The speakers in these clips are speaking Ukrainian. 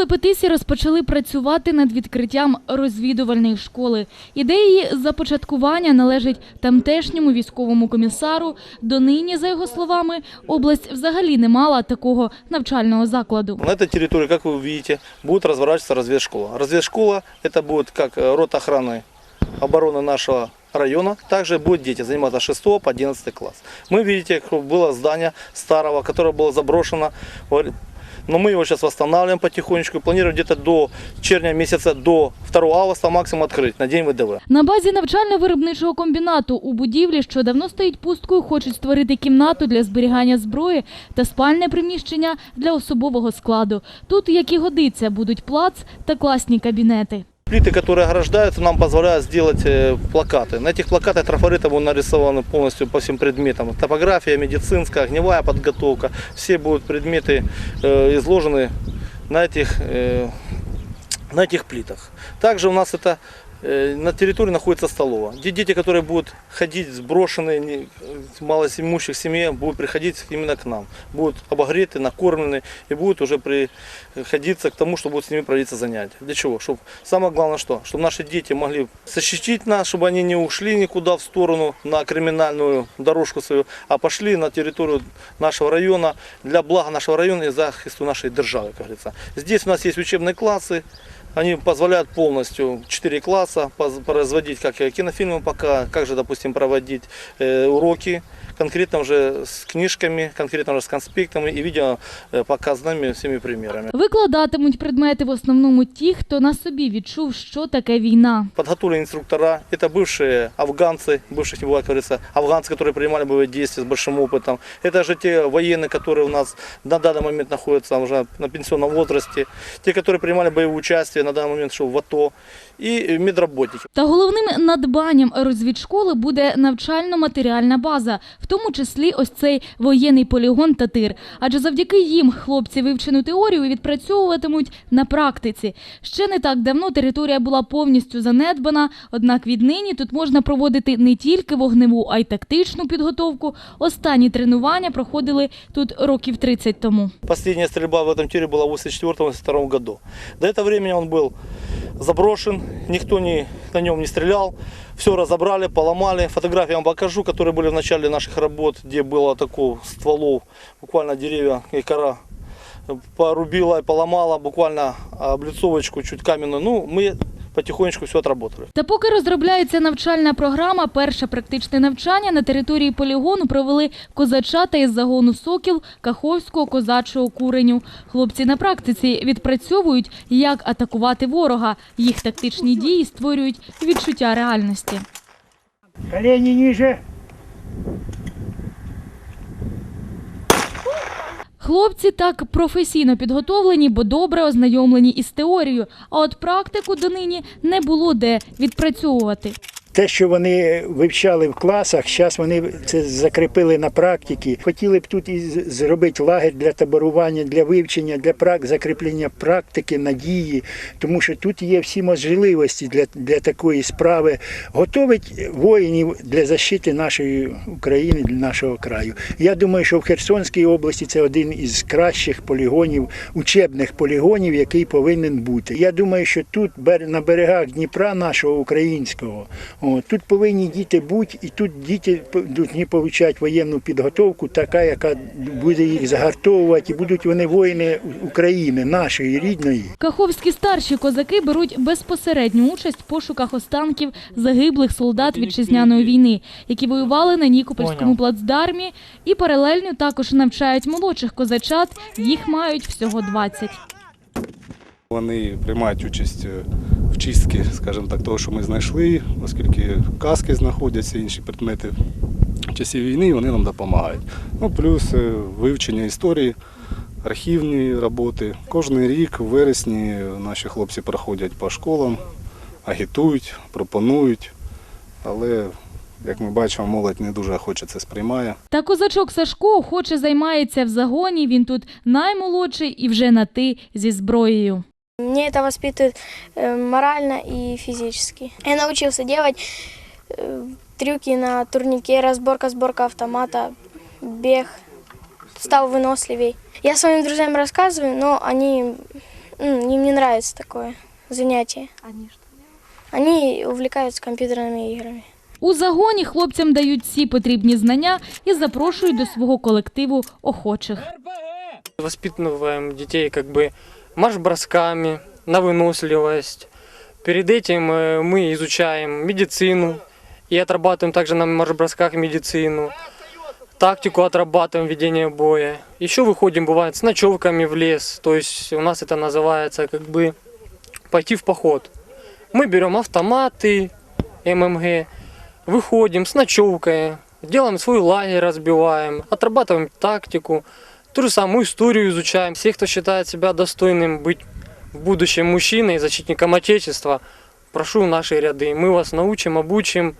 Лепетисі розпочали працювати над відкриттям розвідувальної школи. Ідея її започаткування належить тамтешньому військовому комісару. Донині, за його словами, область взагалі не мала такого навчального закладу. На этой территории, как вы видите, будет разворачиваться разведшкола. Разведшкола это будет как э, рота охраны обороны нашего района. Также будут дети заниматься с 6 по 11 класс. Мы видите, как было здание старого, которое было заброшено. Но мы его сейчас восстанавливаем потихонечку планируем где-то до червня месяца, до 2 августа максимум открыть на день ВДВ. На базі навчально-виробничого комбінату у будівлі, що давно стоїть пусткою, хочуть створити кімнату для зберігання зброї та спальне приміщення для особового складу. Тут, як і годиться, будуть плац та класні кабінети Плиты, которые ограждаются, нам позволяют сделать э, плакаты. На этих плакатах трафареты будут нарисованы полностью по всем предметам. Топография, медицинская, огневая подготовка. Все будут предметы э, изложены на этих, э, на этих плитах. Также у нас это э, на территории находится столовая, где дети, которые будут ходить сброшенные, не- малоимущих семей, будут приходить именно к нам. Будут обогреты, накормлены и будут уже приходиться к тому, что будут с ними проводиться занятия. Для чего? Чтобы, самое главное что? Чтобы наши дети могли защитить нас, чтобы они не ушли никуда в сторону на криминальную дорожку свою, а пошли на территорию нашего района для блага нашего района и захисту нашей державы, как говорится. Здесь у нас есть учебные классы, они позволяют полностью 4 класса производить как и кинофильмы пока, как же, допустим, проводить э, уроки, конкретно уже с книжками, конкретно уже с конспектами и видео э, показанными всеми примерами. Викладатимуть предмети в основному ті, хто на собі відчув, що таке війна. Подготовлены инструктора, это бывшие афганцы, бывших не бывает, как говорится, афганцы, которые принимали боевые действия с большим опытом. Это же те военные, которые у нас на данный момент находятся уже на пенсионном возрасте, те, которые принимали боевое участие на данный момент, что в АТО, и медработники. Та головним надбанням розвідшколи буде навчально-матеріальна база, в тому числі ось цей воєнний полігон та тир. Адже завдяки їм хлопці вивчену теорію відпрацьовуватимуть на практиці. Ще не так давно територія була повністю занедбана, однак віднині тут можна проводити не тільки вогневу, а й тактичну підготовку. Останні тренування проходили тут років 30 тому. Последняя стрельба в этом тире была в 1984-1982 году. До этого времени он был заброшен, никто не, на нем не стрелял. Все разобрали, поломали. Фотографии я вам покажу, которые были в начале наших работ, где было такого стволов, буквально деревья и кора порубила и поломала, буквально облицовочку чуть каменную. Ну, мы потихонечку все отработали. Та поки розробляється навчальна програма, перше практичне навчання на території полігону провели козачата із загону Сокіл Каховського козачого куреню. Хлопці на практиці відпрацьовують, як атакувати ворога. Їх тактичні дії створюють відчуття реальності. Колени ниже. Хлопці так професійно підготовлені, бо добре ознайомлені із теорією. А от практику донині не було де відпрацьовувати. Те, що вони вивчали в класах, зараз вони це закріпили на практиці. Хотіли б тут і зробити лагерь для таборування, для вивчення, для прак... закріплення практики, надії, тому що тут є всі можливості для, для такої справи. Готовить воїнів для защити нашої України, для нашого краю. Я думаю, що в Херсонській області це один із кращих полігонів, учебних полігонів, який повинен бути. Я думаю, що тут на берегах Дніпра нашого українського. О, тут повинні діти бути, і тут діти повинні отримати воєнну підготовку, така, яка буде їх загартовувати, і будуть вони воїни України, нашої рідної. Каховські старші козаки беруть безпосередню участь в пошуках останків загиблих солдат вітчизняної війни, які воювали на Нікопольському плацдармі, і паралельно також навчають молодших козачат. Їх мають всього 20. Вони приймають участь е, скажімо так, того, що ми знайшли, оскільки каски знаходяться, інші предмети в часі війни, вони нам допомагають. Ну, плюс е, вивчення історії, архівні роботи. Кожен рік в вересні наші хлопці проходять по школам, агітують, пропонують, але, як ми бачимо, молодь не дуже охоче це сприймає. Та козачок Сашко охоче займається в загоні. Він тут наймолодший і вже на ти зі зброєю. Мне это воспитывает э, морально и физически. Я научился делать э, трюки на турнике, разборка, сборка автомата, бег, стал выносливей. Я своим друзьям рассказываю, но они м, им не нравится такое занятие. Они что? Они увлекаются компьютерными играми. У загоні хлопцям дають всі потрібні знання і запрошують до свого колективу охочих. Воспитываем детей как бы марш-бросками, на выносливость. Перед этим э, мы изучаем медицину и отрабатываем также на марш-бросках медицину. Тактику отрабатываем ведение боя. Еще выходим, бывает, с ночевками в лес. То есть у нас это называется как бы пойти в поход. Мы берем автоматы, ММГ, выходим с ночевкой, делаем свой лагерь, разбиваем, отрабатываем тактику, ту же самую историю изучаем. Всех, кто считает себя достойным быть в будущем мужчиной, защитником Отечества, прошу в наши ряды. Мы вас научим, обучим,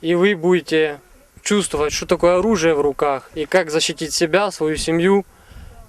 и вы будете чувствовать, что такое оружие в руках, и как защитить себя, свою семью,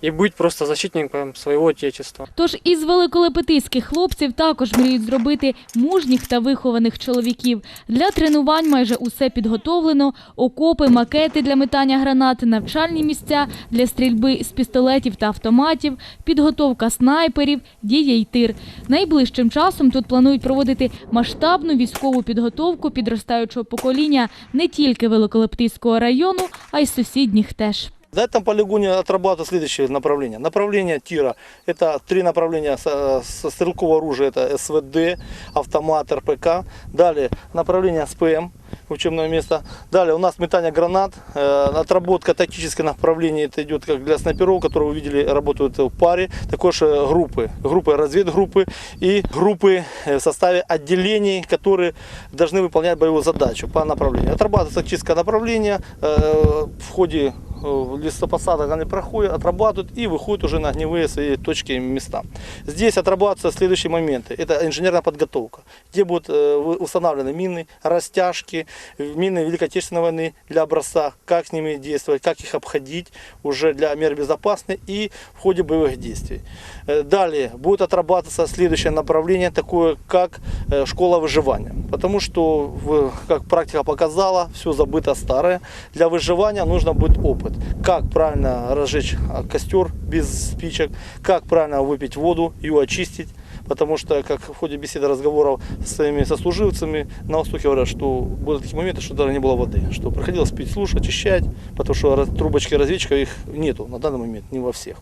и быть просто защитником своего Отечества. Тож із великолепетиських хлопців також мріють зробити мужніх та вихованих чоловіків. Для тренувань майже усе підготовлено: окопи, макети для метання гранат, навчальні місця для стрільби з пістолетів та автоматів, підготовка снайперів, діє й тир. Найближчим часом тут планують проводити масштабну військову підготовку підростаючого покоління не тільки Великолептиського району, а й сусідніх теж. На этом полигоне отрабатывают следующие направления. Направление тира – это три направления со, со стрелкового оружия, это СВД, автомат, РПК. Далее направление СПМ, учебное место. Далее у нас метание гранат, э, отработка тактических направлений, это идет как для снайперов, которые вы видели, работают в паре. Також э, группы, группы разведгруппы и группы э, в составе отделений, которые должны выполнять боевую задачу по направлению. Отрабатывается тактическое направление э, в ходе лесопосадок они проходят, отрабатывают и выходят уже на огневые свои точки места. Здесь отрабатываются следующие моменты. Это инженерная подготовка, где будут э, установлены мины, растяжки, э, мины Великой Отечественной войны для образца, как с ними действовать, как их обходить уже для мер безопасности и в ходе боевых действий. Э, Далее будет отрабатываться следующее направление, такое как э, школа выживания. Потому что, как практика показала, все забыто старое. Для выживания нужно будет опыт. Как правильно разжечь а, костер без спичек, как правильно выпить воду, ее очистить. Потому что, как в ходе беседы разговоров с своими сослуживцами на Востоке говорят, что будут такие моменты, что даже не было воды. Что приходилось пить служ, очищать, потому что трубочки разведчиков их нету на данный момент, не во всех.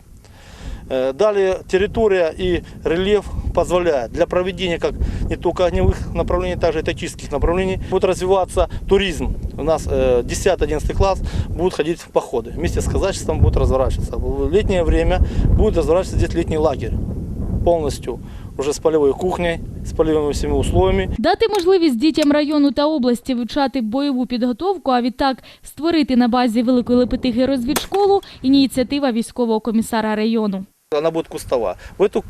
Э, Далее территория и рельеф позволяют для проведения как не только огневых направлений, также и тактических направлений. Будет развиваться туризм. У нас э, 10-11 класс будут ходить в походы. Вместе с казачеством будут разворачиваться. В летнее время будет разворачиваться здесь летний лагерь. Полностью уже с полевой кухней, с полевыми всеми условиями. Дати можливість дітям району та області вивчати бойову підготовку, а відтак створити на базі Великої Лепетихи розвідшколу – ініціатива військового комісара району. Она будет кустова. В эту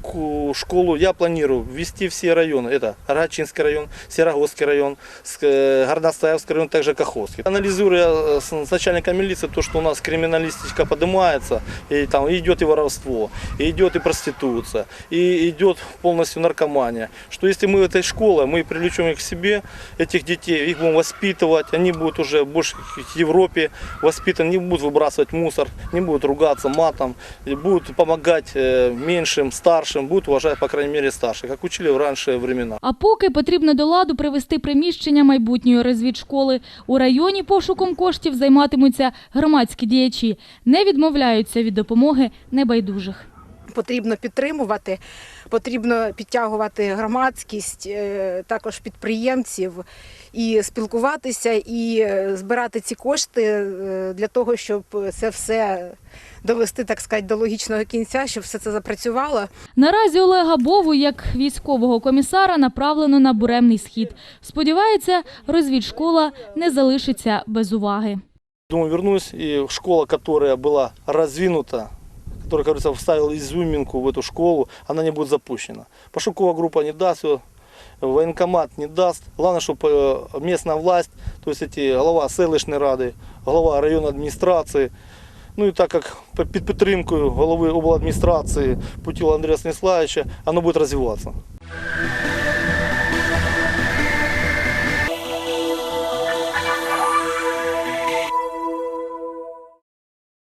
школу я планирую ввести все районы. Это Рачинский район, Серогосский район, э, Горностаевский район, также Каховский. Анализируя э, с начальником милиции то, что у нас криминалистика поднимается, и там идет и воровство, и идет и проституция, и идет полностью наркомания, что если мы этой школы, мы привлечем их к себе, этих детей, их будем воспитывать, они будут уже больше к Европе воспитаны, не будут выбрасывать мусор, не будут ругаться матом, будут помогать э, меншим, старшим, будуть вважати, по крайній мірі, старших, як учили в ранші времена. А поки потрібно до ладу привести приміщення майбутньої розвідшколи. У районі пошуком коштів займатимуться громадські діячі. Не відмовляються від допомоги небайдужих. Потрібно підтримувати, потрібно підтягувати громадськість, е, також підприємців і спілкуватися, і е, збирати ці кошти е, для того, щоб це все довести, так сказати, до логічного кінця, щоб все це запрацювало. Наразі Олега Бову, як військового комісара, направлено на буремний схід. Сподівається, розвідшкола не залишиться без уваги. Думаю, вернусь, и школа, которая была раздвинута, которая, как говорится, вставил изюминку в эту школу, она не будет запущена. Пошуковая группа не даст ее, военкомат не даст. Главное, чтобы э, местная власть, то есть эти глава селищної ради, глава районної адміністрації, ну і так як під підтримкою голови обладміністрації Путіла Андрія Станіславовича, воно буде розвиватися.